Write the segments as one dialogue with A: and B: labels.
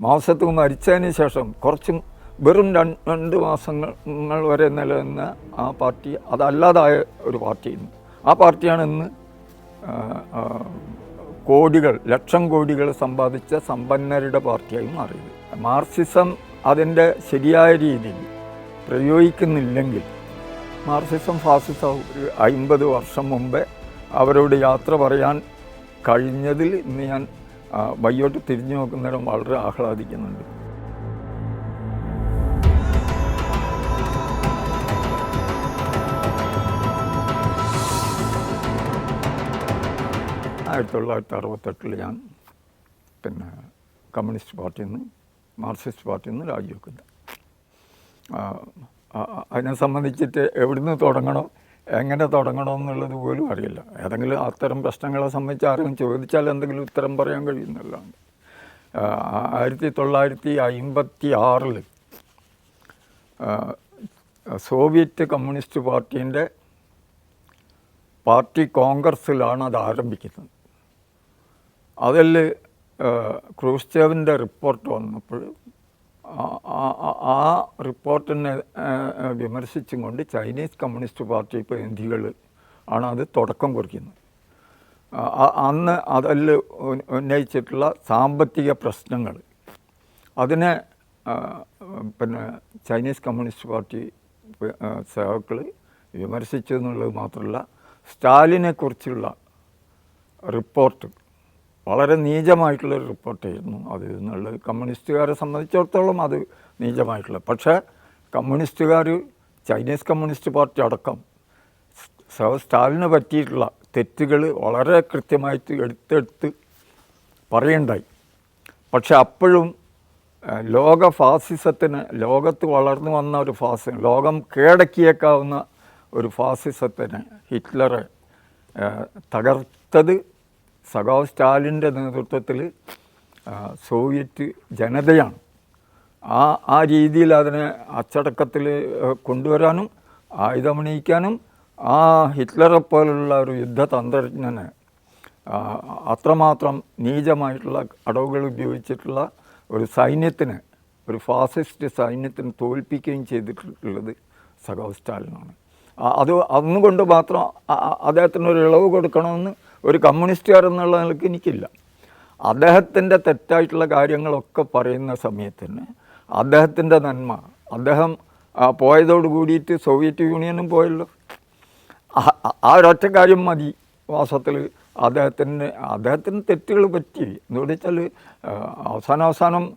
A: മാസത്തും അരിച്ചതിന് ശേഷം കുറച്ച് വെറും രണ്ട് മാസങ്ങൾ വരെ നിലനിന്ന ആ പാർട്ടി അതല്ലാതായ ഒരു പാർട്ടി ഇന്ന് ആ പാർട്ടിയാണ് ഇന്ന് കോടികൾ ലക്ഷം കോടികൾ സമ്പാദിച്ച സമ്പന്നരുടെ പാർട്ടിയായി മാറിയത്. മാർസിസം അതിന്റെ ശരിയായ രീതിയിൽ പ്രയോഗിക്കുന്നില്ലെങ്കിൽ മാർസിസം ഫാസിസം ഒരു അമ്പത് വർഷം മുമ്പേ അവരോട് യാത്ര പറയാൻ കഴിഞ്ഞതിൽ ഇന്ന് ഞാൻ വയ്യോട്ട് തിരിഞ്ഞു നോക്കുന്നേരം വളരെ ആഹ്ലാദിക്കുന്നുണ്ട്. ആയിരത്തി തൊള്ളായിരത്തി അറുപത്തെട്ടിൽ ഞാൻ പിന്നെ കമ്മ്യൂണിസ്റ്റ് പാർട്ടിയിൽ നിന്ന് മാർക്സിസ്റ്റ് പാർട്ടിയിൽ നിന്ന് രാജിവെക്കുന്നു അതിനെ സംബന്ധിച്ചിട്ട് എവിടുന്ന് തുടങ്ങണോ എങ്ങനെ തുടങ്ങണോ എന്നുള്ളത് പോലും അറിയില്ല. ഏതെങ്കിലും അത്തരം പ്രശ്നങ്ങളെ സംബന്ധിച്ച് ആരെങ്കിലും ചോദിച്ചാൽ എന്തെങ്കിലും ഉത്തരം പറയാൻ കഴിയുന്നല്ലാണ്ട് ആ, ആയിരത്തി തൊള്ളായിരത്തി അമ്പത്തി ആറിൽ സോവിയറ്റ് കമ്മ്യൂണിസ്റ്റ് പാർട്ടീന്റെ പാർട്ടി കോൺഗ്രസ്സിലാണ് അത് ആരംഭിക്കുന്നത്. അതിൽ ക്രൂസ്റ്റേവിന്റെ റിപ്പോർട്ട് വന്നപ്പോൾ ആ- റിപ്പോർട്ടിനെ വിമർശിച്ചും കൊണ്ട് ചൈനീസ് കമ്മ്യൂണിസ്റ്റ് പാർട്ടി പ്രതിനിധികൾ ആണ് അത് തുടക്കം കുറിക്കുന്നത്. അന്ന് അതിൽ ഉന്നയിച്ചിട്ടുള്ള സാമ്പത്തിക പ്രശ്നങ്ങൾ. അതിനെ പിന്നെ ചൈനീസ് കമ്മ്യൂണിസ്റ്റ് പാർട്ടി സേവക്കൾ വിമർശിച്ചു എന്നുള്ളത് മാത്രമല്ല സ്റ്റാലിനെക്കുറിച്ചുള്ള റിപ്പോർട്ട് വളരെ നീചമായിട്ടുള്ളൊരു റിപ്പോർട്ടായിരുന്നു അത്. എന്നുള്ളത് കമ്മ്യൂണിസ്റ്റുകാരെ സംബന്ധിച്ചിടത്തോളം അത് നീചമായിട്ടുള്ള. പക്ഷേ കമ്മ്യൂണിസ്റ്റുകാർ ചൈനീസ് കമ്മ്യൂണിസ്റ്റ് പാർട്ടി അടക്കം സ്റ്റാലിന് പറ്റിയിട്ടുള്ള തെറ്റുകൾ വളരെ കൃത്യമായിട്ട് എടുത്തെടുത്ത് പറയുണ്ടായി. പക്ഷെ അപ്പോഴും ലോക ഫാസിസത്തിന് ലോകത്ത് വളർന്നു വന്ന ഒരു ഫാസി ലോകം കീഴടക്കിയേക്കാവുന്ന ഒരു ഫാസിസത്തിന് ഹിറ്റ്ലറെ തകർത്തത് സഖാവ് സ്റ്റാലിന്റെ നേതൃത്വത്തിൽ സോവിയറ്റ് ജനതയാണ്. ആ ആ രീതിയിൽ അതിനെ അച്ചടക്കത്തിൽ കൊണ്ടുവരാനും ആയുധമണിയിക്കാനും ആ ഹിറ്റ്ലറെ പോലുള്ള ഒരു യുദ്ധതന്ത്രജ്ഞനെ അത്രമാത്രം നീചമായിട്ടുള്ള അടവുകൾ ഉപയോഗിച്ചിട്ടുള്ള ഒരു സൈന്യത്തിന് ഒരു ഫാസിസ്റ്റ് സൈന്യത്തിന് തോൽപ്പിക്കുകയും ചെയ്തിട്ടുള്ളത് സഖാവ് സ്റ്റാലിനാണ്. അത് അന്നുകൊണ്ട് മാത്രം ആ- ആ- അദ്ദേഹത്തിന് ഒരു ഇളവ് കൊടുക്കണമെന്ന് ഒരു കമ്മ്യൂണിസ്റ്റുകാർ എന്നുള്ള നിലയ്ക്ക് എനിക്കില്ല. അദ്ദേഹത്തിന്റെ തെറ്റായിട്ടുള്ള കാര്യങ്ങളൊക്കെ പറയുന്ന സമയത്തിന് അദ്ദേഹത്തിന്റെ നന്മ അദ്ദേഹം പോയതോട് കൂടിയിട്ട് സോവിയറ്റ് യൂണിയനും പോയല്ലോ. ആ- ഒരൊറ്റ കാര്യം മതി വാസത്തിൽ. അദ്ദേഹത്തിന് അദ്ദേഹത്തിന് തെറ്റുകൾ പറ്റി. എന്ന് വെച്ചാൽ അവസാനം അവസാനം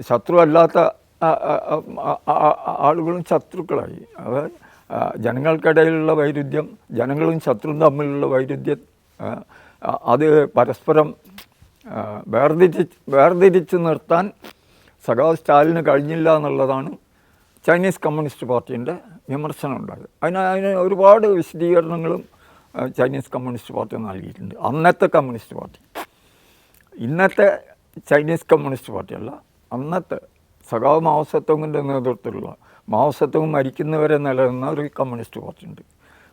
A: ശത്രു അല്ലാത്ത ആളുകളും ശത്രുക്കളായി. അത് ജനങ്ങൾക്കിടയിലുള്ള വൈരുദ്ധ്യം ജനങ്ങളും ശത്രുവും തമ്മിലുള്ള വൈരുദ്ധ്യം അത് പരസ്പരം വേർതിരി വേർതിരിച്ച് നിർത്താൻ സഖാവ് സ്റ്റാലിന് കഴിഞ്ഞില്ല എന്നുള്ളതാണ് ചൈനീസ് കമ്മ്യൂണിസ്റ്റ് പാർട്ടീന്റെ വിമർശനം ഉണ്ടായത്. അതിന് അതിന് ഒരുപാട് വിശദീകരണങ്ങളും ചൈനീസ് കമ്മ്യൂണിസ്റ്റ് പാർട്ടി നൽകിയിട്ടുണ്ട്. അന്നത്തെ കമ്മ്യൂണിസ്റ്റ് പാർട്ടി. ഇന്നത്തെ ചൈനീസ് കമ്മ്യൂണിസ്റ്റ് പാർട്ടിയല്ല അന്നത്തെ സഖാവ് മാവസത്വങ്ങിന്റെ നേതൃത്വത്തിലുള്ള മാവസത്വം മരിക്കുന്നവരെ നിലനിന്ന ഒരു കമ്മ്യൂണിസ്റ്റ് പാർട്ടി ഉണ്ട്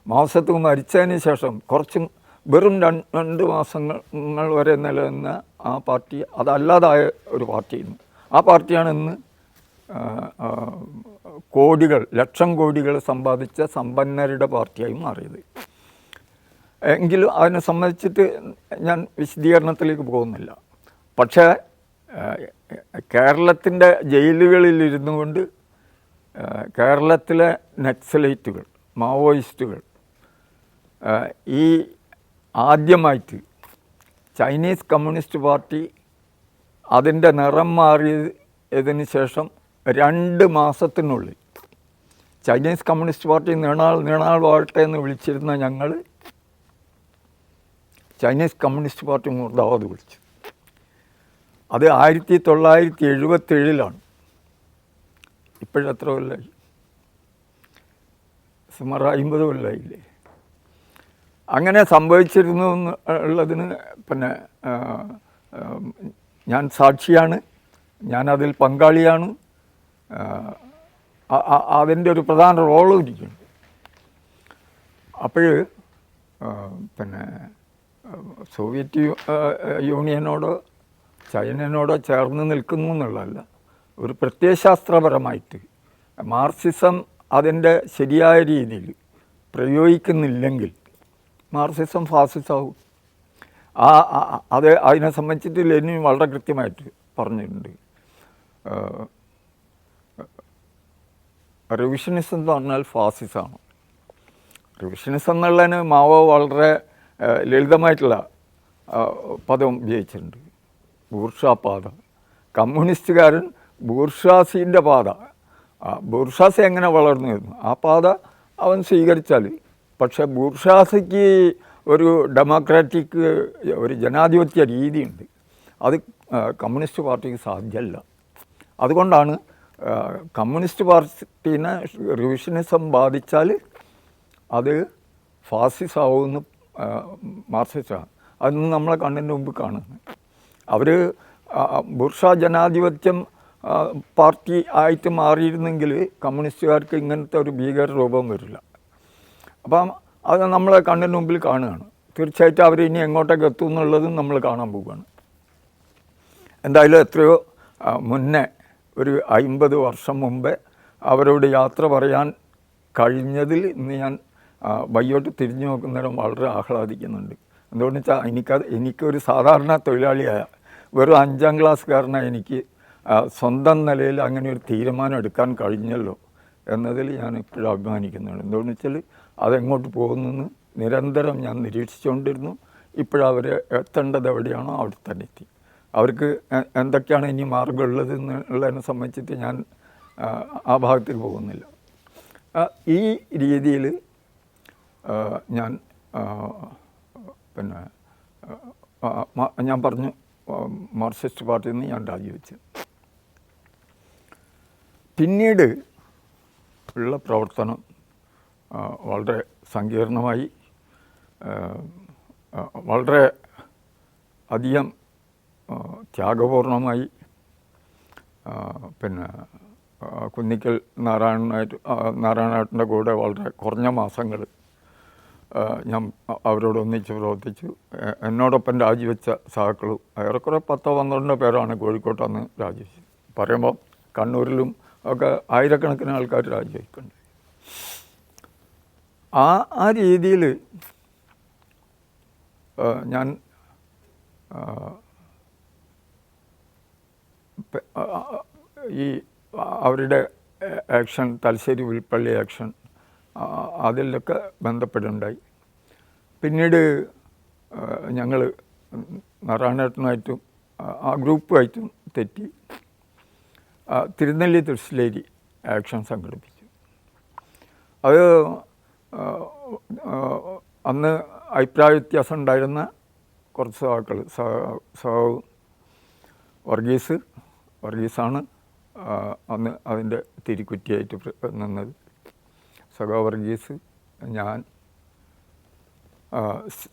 A: മാവസത്വം മരിച്ചതിന് ശേഷം കുറച്ചും വെറും രണ്ട് മാസങ്ങൾ വരെ നിലനിന്ന ആ പാർട്ടി അതല്ലാതായ ഒരു പാർട്ടിയായിരുന്നു ആ പാർട്ടിയാണ് ഇന്ന് കോടികൾ ലക്ഷം കോടികൾ സമ്പാദിച്ച സമ്പന്നരുടെ പാർട്ടിയായി മാറിയത്. എങ്കിലും അതിനെ സംബന്ധിച്ചിട്ട് ഞാൻ വിശദീകരണത്തിലേക്ക് പോകുന്നില്ല. പക്ഷേ കേരളത്തിന്റെ ജയിലുകളിലിരുന്നു കൊണ്ട് കേരളത്തിലെ നെക്സലൈറ്റുകൾ മാവോയിസ്റ്റുകൾ ഈ ആദ്യമായിട്ട് ചൈനീസ് കമ്മ്യൂണിസ്റ്റ് പാർട്ടി അതിന്റെ നിറം മാറിയതിന് ശേഷം രണ്ട് മാസത്തിനുള്ളിൽ ചൈനീസ് കമ്മ്യൂണിസ്റ്റ് പാർട്ടി നീണാൾ നീണാൾ വാഴട്ടെ എന്ന് വിളിച്ചിരുന്ന ഞങ്ങൾ ചൈനീസ് കമ്മ്യൂണിസ്റ്റ് പാർട്ടി മുർദാബാദ് വിളിച്ചു. അത് ആയിരത്തി തൊള്ളായിരത്തി എഴുപത്തേഴിലാണ് ഇപ്പോഴെത്ര കൊല്ലായി? സുമാർ അമ്പത് കൊല്ലമായില്ലേ അങ്ങനെ സംഭവിച്ചിരുന്നു എന്ന് ഉള്ളതിന് പിന്നെ ഞാൻ സാക്ഷിയാണ് ഞാനതിൽ പങ്കാളിയാണ് അതിന്റെ ഒരു പ്രധാന റോളും ഇരിക്കുന്നു. അപ്പോൾ പിന്നെ സോവിയറ്റ് യൂണിയനോടോ ചൈനയോട് ചേർന്ന് നിൽക്കുന്നു എന്നുള്ളതല്ല ഒരു പ്രത്യയശാസ്ത്രപരമായിട്ട് മാർസിസം അതിന്റെ ശരിയായ രീതിയിൽ പ്രയോഗിക്കുന്നില്ലെങ്കിൽ മാർക്സിസം ഫാസിസവും. ആ അത് അതിനെ സംബന്ധിച്ചിട്ട് ലെനിൻ വളരെ കൃത്യമായിട്ട് പറഞ്ഞിട്ടുണ്ട്. റിവിഷനിസം എന്ന് പറഞ്ഞാൽ ഫാസിസമാണ് റിവിഷനിസം എന്നുള്ളതിന് മാവോ വളരെ ലളിതമായിട്ടുള്ള പദം ഉപയോഗിച്ചിട്ടുണ്ട്. ബൂർഷാ പാത. കമ്മ്യൂണിസ്റ്റുകാരൻ ബൂർഷാസിന്റെ പാത. ബൂർഷാസി എങ്ങനെ വളർന്നു വരുന്നു ആ പാത അവൻ സ്വീകരിച്ചാൽ പക്ഷേ ബൂർഷാസിക്ക് ഒരു ഡെമോക്രാറ്റിക് ഒരു ജനാധിപത്യ രീതിയുണ്ട്. അത് കമ്മ്യൂണിസ്റ്റ് പാർട്ടിക്ക് സാധ്യമല്ല. അതുകൊണ്ടാണ് കമ്മ്യൂണിസ്റ്റ് പാർട്ടീനെ റിവിഷനിസം ബാധിച്ചാൽ അത് ഫാസിസമാവുമെന്ന് മാർസിസ്റ്റാണ് അതൊന്നും നമ്മളെ കണ്ണിന്റെ മുമ്പ് കാണുന്നത്. അവർ ബുർഷ ജനാധിപത്യം പാർട്ടി ആയിട്ട് മാറിയിരുന്നെങ്കിൽ കമ്മ്യൂണിസ്റ്റുകാർക്ക് ഇങ്ങനത്തെ ഒരു ഭീകര രൂപം വരില്ല. അപ്പം അത് നമ്മളെ കണ്ണിന് മുമ്പിൽ കാണുകയാണ്. തീർച്ചയായിട്ടും അവർ ഇനി എങ്ങോട്ടേക്ക് എത്തും എന്നുള്ളതും നമ്മൾ കാണാൻ പോവുകയാണ്. എന്തായാലും എത്രയോ മുന്നേ ഒരു അയിമ്പത് വർഷം മുമ്പേ അവരോട് യാത്ര പറയാൻ കഴിഞ്ഞതിൽ ഇന്ന് ഞാൻ വയ്യോട്ട് തിരിഞ്ഞു നോക്കുന്നേരം വളരെ ആഹ്ലാദിക്കുന്നുണ്ട്. എന്തുകൊണ്ടെന്ന് വെച്ചാൽ എനിക്കത് എനിക്കൊരു സാധാരണ തൊഴിലാളിയായ വെറും അഞ്ചാം ക്ലാസ്സുകാരനായ എനിക്ക് സ്വന്തം നിലയിൽ അങ്ങനെ ഒരു തീരുമാനം എടുക്കാൻ കഴിഞ്ഞല്ലോ എന്നതിൽ ഞാൻ ഇപ്പോഴും അഭിമാനിക്കുന്നുണ്ട്. എന്തുകൊണ്ടെന്ന് വെച്ചാൽ അതെങ്ങോട്ട് പോകുന്നെന്ന് നിരന്തരം ഞാൻ നിരീക്ഷിച്ചുകൊണ്ടിരുന്നു. ഇപ്പോഴവർ എത്തേണ്ടത് എവിടെയാണോ അവിടെ തന്നെ എത്തി അവർക്ക് എന്തൊക്കെയാണ് ഇനി മാർഗമുള്ളത് എന്നുള്ളതിനെ സംബന്ധിച്ചിട്ട് ഞാൻ ആ, ഭാഗത്തേക്ക് പോകുന്നില്ല. ഈ രീതിയിൽ ഞാൻ പിന്നെ ഞാൻ പറഞ്ഞു മാർക്സിസ്റ്റ് പാർട്ടിയിൽ നിന്ന് ഞാൻ രാജിവെച്ചു. പിന്നീട് ഉള്ള പ്രവർത്തനം വളരെ സങ്കീർണമായി വളരെ അധികം ത്യാഗപൂർണമായി പിന്നെ കുന്നിക്കൽ നാരായണനായിട്ട് നാരായണനായിട്ടിന്റെ കൂടെ വളരെ കുറഞ്ഞ മാസങ്ങൾ ഞാൻ അവരോടൊന്നിച്ച് പ്രവർത്തിച്ചു. എന്നോടൊപ്പം രാജിവെച്ച സഹാക്കളും ഏറെക്കുറെ പത്തോ പന്ത്രണ്ടോ പേരാണ് കോഴിക്കോട്ടന്ന് രാജിവെച്ചത്. പറയുമ്പോൾ കണ്ണൂരിലും ഒക്കെ ആയിരക്കണക്കിന് ആൾക്കാർ രാജിവെക്കുന്നുണ്ട്. ആ ആ രീതിയിൽ ഞാൻ ഈ അവരുടെ ആക്ഷൻ തലശ്ശേരി വിൽപ്പള്ളി ആക്ഷൻ അതിലൊക്കെ ബന്ധപ്പെടുണ്ടായി പിന്നീട് ഞങ്ങൾ നാരായണേട്ടനുമായിട്ടും ആ- ഗ്രൂപ്പുമായിട്ടും തെറ്റി തിരുനെല്ലി തൃശ്ശിലേരി ആക്ഷൻ സംഘടിപ്പിച്ചു. അത് അന്ന് അഭിപ്രായ വ്യത്യാസം ഉണ്ടായിരുന്ന കുറച്ച് സഹാക്കൾ സഹാവ് വർഗീസ് വർഗീസാണ് അന്ന് അതിന്റെ തിരിക്കുറ്റിയായിട്ട് നിന്നത്. സഖാവ് വർഗീസ് ഞാൻ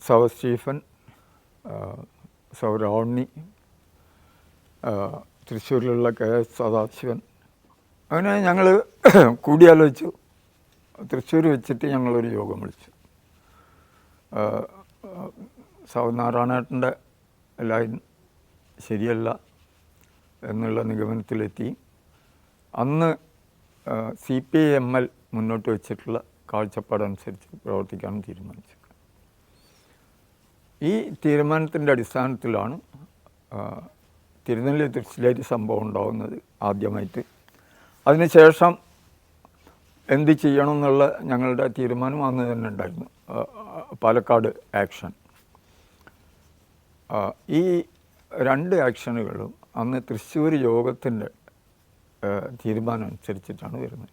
A: സവ സ്റ്റീഫൻ ആ, സൗ രാവണി ആ, തൃശ്ശൂരിലുള്ള കെ എസ് സദാശിവൻ. അങ്ങനെ ഞങ്ങൾ കൂടിയാലോചിച്ചു. തൃശ്ശൂർ വെച്ചിട്ട് ഞങ്ങളൊരു യോഗം വിളിച്ചു. സൗനാരായണേട്ടന്റെ ലൈൻ ശരിയല്ല എന്നുള്ള നിഗമനത്തിലെത്തി. അന്ന് C P I M L മുന്നോട്ട് വെച്ചിട്ടുള്ള കാഴ്ചപ്പാടനുസരിച്ച് പ്രവർത്തിക്കാൻ തീരുമാനിച്ചു ഈ തീരുമാനത്തിന്റെ അടിസ്ഥാനത്തിലാണ് തിരുനെല്ലി തൃശ്ശിലേരി സംഭവം ഉണ്ടാകുന്നത് ആദ്യമായിട്ട്. അതിനുശേഷം എന്ത് ചെയ്യണം എന്നുള്ള ഞങ്ങളുടെ തീരുമാനം അന്ന് തന്നെ ഉണ്ടായിരുന്നു. പാലക്കാട് ആക്ഷൻ ഈ രണ്ട് ആക്ഷനുകളും അന്ന് തൃശ്ശൂർ യോഗത്തിന്റെ തീരുമാനം അനുസരിച്ചിട്ടാണ് വരുന്നത്.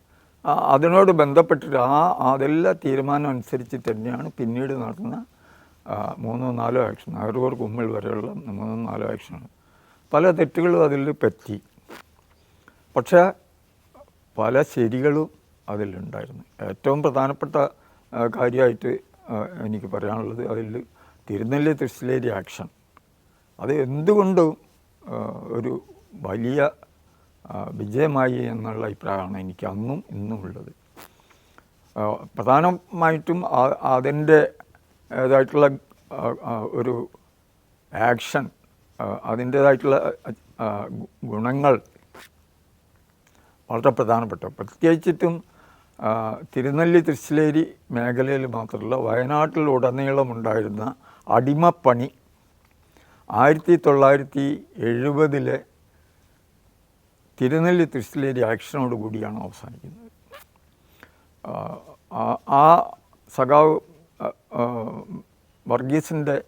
A: അതിനോട് ബന്ധപ്പെട്ടിട്ട് ആ അതെല്ലാം തീരുമാനം അനുസരിച്ച് തന്നെയാണ് പിന്നീട് നടന്ന മൂന്നോ നാലോ ആക്ഷൻ അരൂർ കുമ്മിൾ വരെയുള്ള മൂന്നോ നാലോ ആക്ഷനാണ് പല തെറ്റുകളും അതിൽ പറ്റി. പക്ഷേ പല ശരികളും അതിലുണ്ടായിരുന്നു. ഏറ്റവും പ്രധാനപ്പെട്ട കാര്യമായിട്ട് എനിക്ക് പറയാനുള്ളത് അതിൽ തിരുനെല്ലി തൃശ്ശിലേരി ആക്ഷൻ അത് എന്തുകൊണ്ടും ഒരു വലിയ വിജയമായി എന്നുള്ള അഭിപ്രായമാണ് എനിക്ക് അന്നും ഇന്നും ഉള്ളത്. പ്രധാനമായിട്ടും അതിന്റെ ആ, ഒരു ആക്ഷൻ അതിന്റേതായിട്ടുള്ള ഗുണങ്ങൾ വളരെ പ്രധാനപ്പെട്ട പ്രത്യേകിച്ചിട്ടും തിരുനെല്ലി തൃശ്ശിലേരി മേഖലയിൽ മാത്രമല്ല വയനാട്ടിലുടനീളമുണ്ടായിരുന്ന അടിമപ്പണി ആയിരത്തി തൊള്ളായിരത്തി എഴുപതിലെ തിരുനെല്ലി തൃശ്ശിലേരി ആക്ഷനോട് കൂടിയാണ് അവസാനിക്കുന്നത്. ആ, സഖാവ് വർഗീസിന്റെ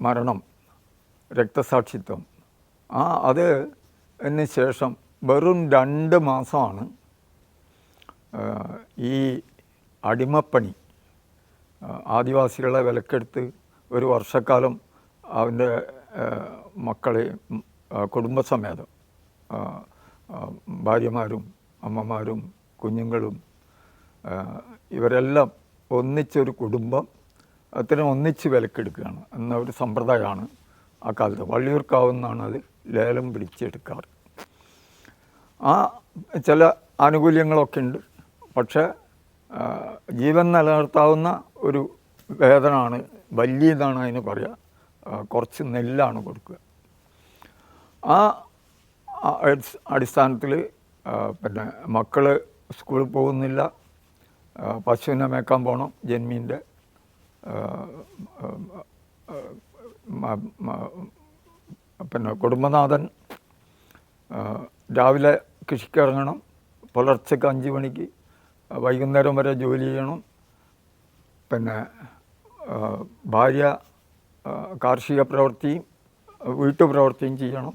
A: മരണം രക്തസാക്ഷിത്വം ആ അത് അതിന് ശേഷം വെറും രണ്ട് മാസമാണ് ഈ അടിമപ്പണി ആദിവാസികളെ വിലക്കെടുത്ത് ഒരു വർഷക്കാലം അവന്റെ മക്കളെ കുടുംബസമേതം ഭാര്യമാരും അമ്മമാരും കുഞ്ഞുങ്ങളും ഇവരെല്ലാം ഒന്നിച്ചൊരു കുടുംബം അത്തരം ഒന്നിച്ച് വിലക്കെടുക്കുകയാണ്. എന്ന ഒരു സമ്പ്രദായമാണ് ആ കാലത്ത്. വള്ളിയൂർക്കാവുന്നാണ് അത് ലേലം പിടിച്ചെടുക്കാറ്. ആ ചില ആനുകൂല്യങ്ങളൊക്കെ ഉണ്ട്. പക്ഷേ ജീവൻ നിലനിർത്താവുന്ന ഒരു വേതനമാണ് വലിയതാണ് അതിന് പറയുക കുറച്ച് നെല്ലാണ് കൊടുക്കുക. ആ അടിസ്ഥാനത്തിൽ പിന്നെ മക്കൾ സ്കൂളിൽ പോകുന്നില്ല പശുവിനെ മേക്കാൻ പോകണം ജന്മീന്റെ പിന്നെ കുടുംബനാഥൻ രാവിലെ കൃഷിക്ക് ഇറങ്ങണം പുലർച്ചയ്ക്ക് അഞ്ച് മണിക്ക് വൈകുന്നേരം വരെ ജോലി ചെയ്യണം. പിന്നെ ഭാര്യ കാർഷിക പ്രവൃത്തിയും വീട്ടുപ്രവൃത്തിയും ചെയ്യണം.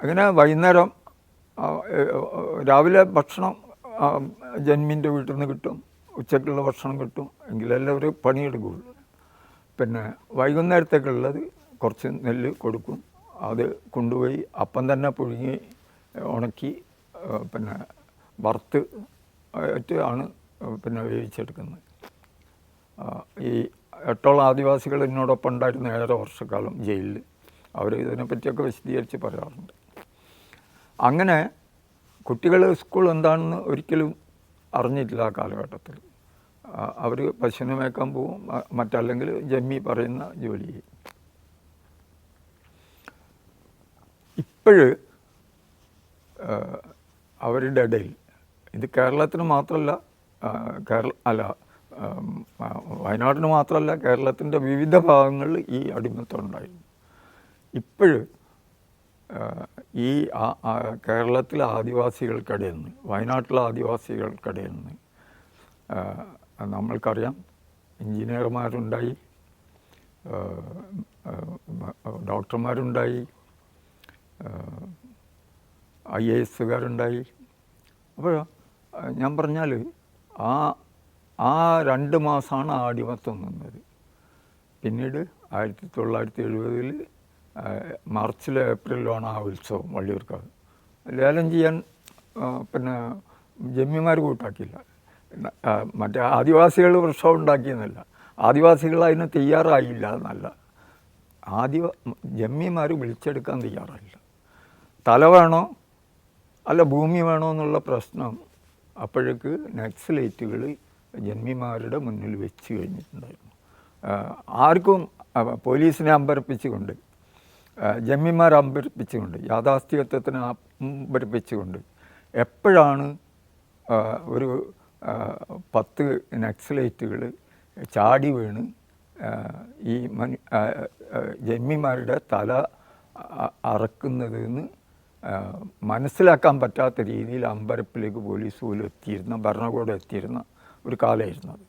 A: അങ്ങനെ വൈകുന്നേരം രാവിലെ ഭക്ഷണം ജന്മിന്റെ വീട്ടിൽ നിന്ന് കിട്ടും. ഉച്ചക്കുള്ള ഭക്ഷണം കിട്ടും. എങ്കിലല്ലേ അവർ പണിയെടുക്കുകയുള്ളൂ പിന്നെ വൈകുന്നേരത്തേക്കുള്ളത് കുറച്ച് നെല്ല് കൊടുക്കും. അത് കൊണ്ടുപോയി അപ്പം തന്നെ പുഴുങ്ങി ഉണക്കി പിന്നെ വറുത്ത് ആണ് പിന്നെ വേവിച്ചെടുക്കുന്നത്. ഈ എട്ടോളം ആദിവാസികൾ എന്നോടൊപ്പം ഉണ്ടായിരുന്ന ഏഴര വർഷക്കാലം ജയിലിൽ. അവർ ഇതിനെപ്പറ്റിയൊക്കെ വിശദീകരിച്ച് പറയാറുണ്ട്. അങ്ങനെ കുട്ടികൾ സ്കൂൾ എന്താണെന്ന് ഒരിക്കലും അറിഞ്ഞിട്ടില്ല ആ കാലഘട്ടത്തിൽ. അവർ പശുവിനെ മേക്കാൻ പോവും മറ്റല്ലെങ്കിൽ ജമ്മി പറയുന്ന ജോലി ചെയ്യും. ഇപ്പോഴ് അവരുടെ ഇടയിൽ. ഇത് കേരളത്തിന് മാത്രമല്ല കേരള അല്ല വയനാടിന് മാത്രമല്ല കേരളത്തിന്റെ വിവിധ ഭാഗങ്ങളിൽ ഈ അടിമത്തം ഉണ്ടായിരുന്നു ഇപ്പോഴും ഈ കേരളത്തിലെ ആദിവാസികൾക്കിടയിൽ നിന്ന് വയനാട്ടിലെ ആദിവാസികൾക്കിടയിൽ നിന്ന് നമ്മൾക്കറിയാം എഞ്ചിനീയർമാരുണ്ടായി ഡോക്ടർമാരുണ്ടായി ഐ എ എസുകാരുണ്ടായി അപ്പോൾ ഞാൻ പറഞ്ഞാൽ ആ ആ രണ്ട് മാസമാണ് ആ അടിമത്തം നിന്നത്. പിന്നീട് ആയിരത്തി തൊള്ളായിരത്തി എഴുപതിൽ മാർച്ചിലോ ഏപ്രിലാണ് ആ ഉത്സവം വള്ളിയൂർക്കാവ്. ലേലം ചെയ്യാൻ പിന്നെ ജമ്മിമാർ കൂട്ടാക്കിയില്ല. മറ്റേ ആദിവാസികൾ പ്രശ്നം ഉണ്ടാക്കിയെന്നല്ല. ആദിവാസികൾ അതിന് തയ്യാറായില്ല എന്നല്ല. ആദിവ ജമ്മിമാർ വിളിച്ചെടുക്കാൻ തയ്യാറായില്ല. തല വേണോ? അല്ല ഭൂമി വേണമെന്നുള്ള പ്രശ്നം അപ്പോഴേക്ക് നക്സലേറ്റുകൾ ജന്മിമാരുടെ മുന്നിൽ വെച്ച് കഴിഞ്ഞിട്ടുണ്ടായിരുന്നു. ആർക്കും പോലീസിനെ അമ്പരപ്പിച്ചുകൊണ്ട് ജന്മിമാർ അമ്പരപ്പിച്ചുകൊണ്ട് യാഥാസ്ഥിത്വത്തിന് അമ്പരപ്പിച്ചുകൊണ്ട് എപ്പോഴാണ് ഒരു പത്ത് നക്സലേറ്റുകൾ ചാടി വീണ് ഈ മനു ജന്മിമാരുടെ തല അ- അറക്കുന്നത് എന്ന് ആ, മനസ്സിലാക്കാൻ പറ്റാത്ത രീതിയിൽ അമ്പരപ്പിലേക്ക് പോലീസ് പോലും എത്തിയിരുന്ന ഭരണകൂടം എത്തിയിരുന്ന ഒരു കാലമായിരുന്നു അത്.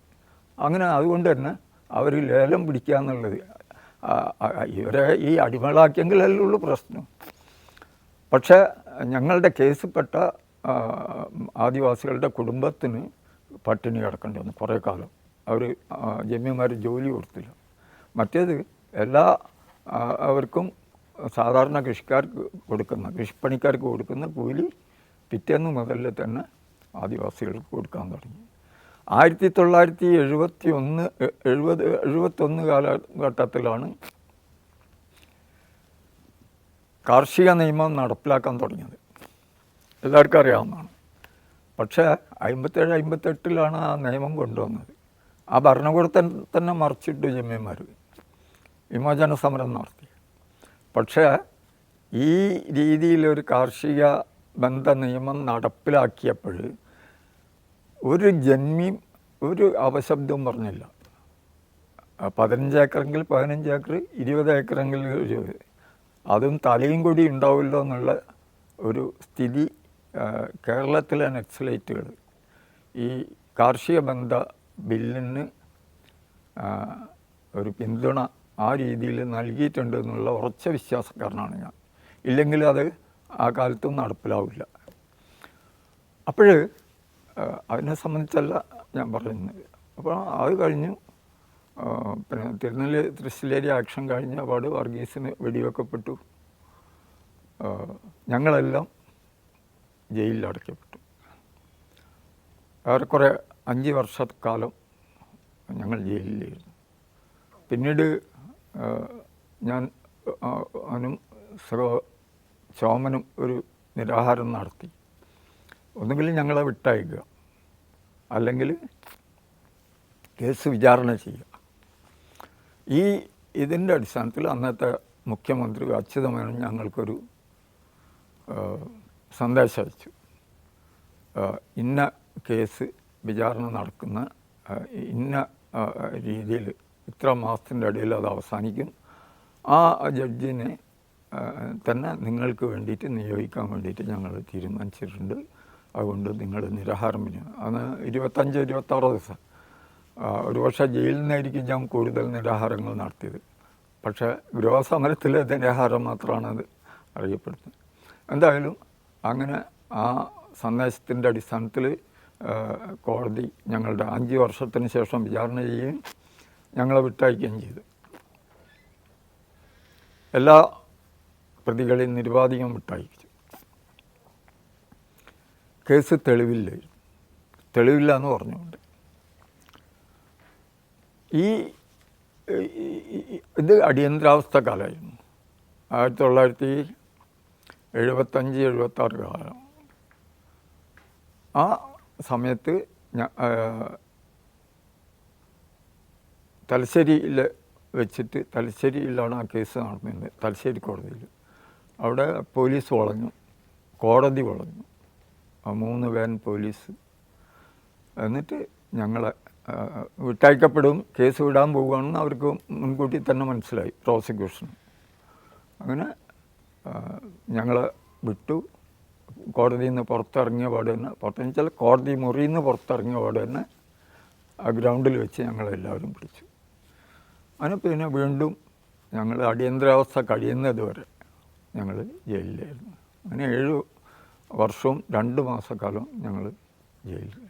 A: അങ്ങനെ അതുകൊണ്ട് തന്നെ അവർ ലേലം പിടിക്കുക എന്നുള്ളത് ഇവരെ ഈ അടിമകളാക്കിയെങ്കിലല്ലേ ഉള്ളൂ പ്രശ്നം. പക്ഷേ ഞങ്ങളുടെ കേസിൽപ്പെട്ട ആദിവാസികളുടെ കുടുംബത്തിന് പട്ടിണി കിടക്കേണ്ടി വന്നു കുറേ കാലം. അവർ ജമ്മിമാർ ജോലി കൊടുത്തില്ല. മറ്റേത് എല്ലാ അവർക്കും സാധാരണ കൃഷിക്കാർക്ക് കൊടുക്കുന്ന കൃഷിപ്പണിക്കാർക്ക് കൊടുക്കുന്ന കൂലി പിറ്റേന്ന് മുതൽ തന്നെ ആദിവാസികൾക്ക് കൊടുക്കാൻ തുടങ്ങി. ആയിരത്തി തൊള്ളായിരത്തി എഴുപത്തി ഒന്ന് എഴുപത് എഴുപത്തൊന്ന് കാലഘട്ടത്തിലാണ് കാർഷിക നിയമം നടപ്പിലാക്കാൻ തുടങ്ങിയത്. എല്ലാവർക്കും അറിയാവുന്നതാണ്. പക്ഷേ അമ്പത്തേഴ് അമ്പത്തെട്ടിലാണ് ആ നിയമം കൊണ്ടുവന്നത്. ആ ഭരണകൂടത്തെ തന്നെ മറിച്ചിട്ടു ജമ്മിമാർ വിമോചന സമരം നടത്തി. പക്ഷേ ഈ രീതിയിലൊരു കാർഷിക ബന്ധ നിയമം നടപ്പിലാക്കിയപ്പോൾ ഒരു ജന്മിയും ഒരു അപശബ്ദവും പറഞ്ഞില്ല. പതിനഞ്ച് ഏക്കറെങ്കിൽ പതിനഞ്ച് ഏക്കർ ഇരുപത് ഏക്കറെങ്കിൽ ഇരുപത്. അതും തലയും കൂടി ഉണ്ടാവില്ലോ എന്നുള്ള ഒരു സ്ഥിതി കേരളത്തിലെ നെക്സലൈറ്റുകൾ ഈ കാർഷിക ബന്ധ ബില്ലിന് ഒരു പിന്തുണ ആ രീതിയിൽ നൽകിയിട്ടുണ്ട് എന്നുള്ള ഉറച്ച വിശ്വാസക്കാരനാണ് ഞാൻ. ഇല്ലെങ്കിൽ അത് ആ കാലത്തും നടപ്പിലാവില്ല. അപ്പോൾ അതിനെ സംബന്ധിച്ചല്ല ഞാൻ പറയുന്നത്. അപ്പോൾ അത് കഴിഞ്ഞു പിന്നെ തിരുനെല്ലി തൃശ്ശിലേരി ആക്ഷൻ കഴിഞ്ഞ പാട് വർഗീസിന് വെടിവെക്കപ്പെട്ടു. ഞങ്ങളെല്ലാം ജയിലിൽ അടയ്ക്കപ്പെട്ടു. ഏറെക്കുറെ അഞ്ച് വർഷക്കാലം ഞങ്ങൾ ജയിലിലായിരുന്നു. പിന്നീട് ഞാൻ അവനും സഹോ ചോമനും ഒരു നിരാഹാരം നടത്തി. ഒന്നുകിൽ ഞങ്ങളെ വിട്ടയക്കുക. അല്ലെങ്കിൽ കേസ് വിചാരണ ചെയ്യുക. ഈ ഇതിന്റെ അടിസ്ഥാനത്തിൽ അന്നത്തെ മുഖ്യമന്ത്രി അച്യുതമേനോൻ ഞങ്ങൾക്കൊരു സന്ദേശം അയച്ചു. ഇന്ന കേസ് വിചാരണ നടക്കുന്ന ഇന്ന രീതിയിൽ ഇത്ര മാസത്തിന്റെ ഇടയിൽ അത് അവസാനിക്കും. ആ ജഡ്ജിനെ തന്നെ നിങ്ങൾക്ക് വേണ്ടിയിട്ട് നിയോഗിക്കാൻ വേണ്ടിയിട്ട് ഞങ്ങൾ തീരുമാനിച്ചിട്ടുണ്ട്. അതുകൊണ്ട് നിങ്ങൾ നിരാഹാരം പിന്നെ അന്ന് ഇരുപത്തഞ്ച് ഇരുപത്താറ് ദിവസം. ആ, ഒരുപക്ഷെ ജയിലിൽ നിന്നായിരിക്കും ഞാൻ കൂടുതൽ നിരാഹാരങ്ങൾ നടത്തിയത്. പക്ഷേ ഗൃഹസമരത്തിലെ നിരാഹാരം മാത്രമാണ് അത് അറിയപ്പെടുന്നത്. എന്തായാലും അങ്ങനെ ആ സന്ദേശത്തിന്റെ അടിസ്ഥാനത്തിൽ കോടതി ഞങ്ങളുടെ അഞ്ച് വർഷത്തിന് ശേഷം വിചാരണ ചെയ്യുകയും ഞങ്ങളെ വിട്ടയക്കുകയും ചെയ്തു. എല്ലാ പ്രതികളെയും നിരുപാധികം വിട്ടയച്ചു. കേസ് തെളിവില്ല. തെളിവില്ല എന്ന് പറഞ്ഞുകൊണ്ട്. ഈ ഇത് അടിയന്തരാവസ്ഥ കാലമായിരുന്നു. ആയിരത്തി തൊള്ളായിരത്തി എഴുപത്തഞ്ച് എഴുപത്താറ് കാലം. ആ സമയത്ത് തലശ്ശേരിയിൽ വെച്ചിട്ട് തലശ്ശേരിയിലാണ് ആ കേസ് നടന്നത് തലശ്ശേരി കോടതിയിൽ അവിടെ പോലീസ് വളഞ്ഞു കോടതി വളഞ്ഞു. ആ മൂന്ന് വേൻ പോലീസ്. എന്നിട്ട് ഞങ്ങളെ വിട്ടയക്കപ്പെടും കേസ് വിടാൻ പോവുകയാണെന്ന് അവർക്ക് മുൻകൂട്ടി തന്നെ മനസ്സിലായി പ്രോസിക്യൂഷൻ അങ്ങനെ ഞങ്ങൾ വിട്ടു. കോടതിയിൽ നിന്ന് പുറത്തിറങ്ങിയ പാട് തന്നെ പുറത്തെന്ന് വെച്ചാൽ കോടതി മുറിയിൽ നിന്ന് പുറത്തിറങ്ങിയ പാട് തന്നെ ആ ഗ്രൗണ്ടിൽ വെച്ച് ഞങ്ങളെല്ലാവരും പിടിച്ചു. അങ്ങനെ പിന്നെ വീണ്ടും ഞങ്ങൾ അടിയന്തരാവസ്ഥ കഴിയുന്നത് വരെ ഞങ്ങൾ ജയിലിലായിരുന്നു. അങ്ങനെ ഏഴ് വർഷവും രണ്ട് മാസക്കാലം ഞങ്ങൾ ജയിലിൽ